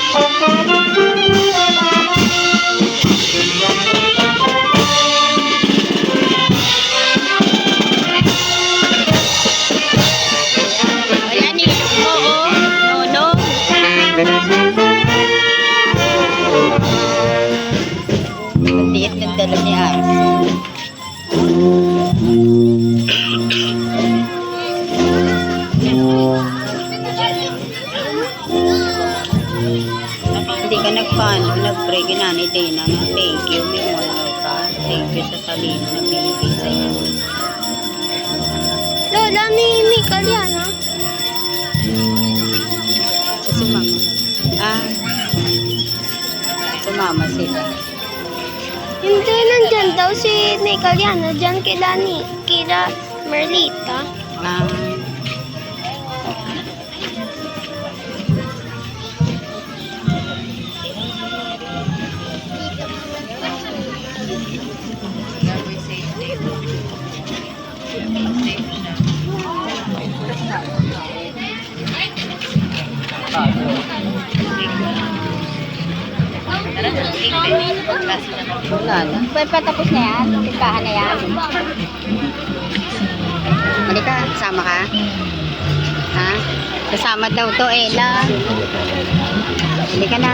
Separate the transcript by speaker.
Speaker 1: Saan mo
Speaker 2: Ars. Hindi ka nagpaano, nag-pray ka na ni Dana na thank you, may mono ka. Thank you sa talino na binigay sa iyo.
Speaker 1: Lola ni Mikael yan, ha?
Speaker 2: Kasi mama. Ah. Sumama sila.
Speaker 1: Hindi, nandyan daw si Mikael yan. Nandyan kila ni, kila Merlita.
Speaker 2: Ah. Wala na.
Speaker 3: Na yan? Tindahan na yan?
Speaker 2: Halika, sama ka? Ha? Kasama daw to, Ella. Halika na.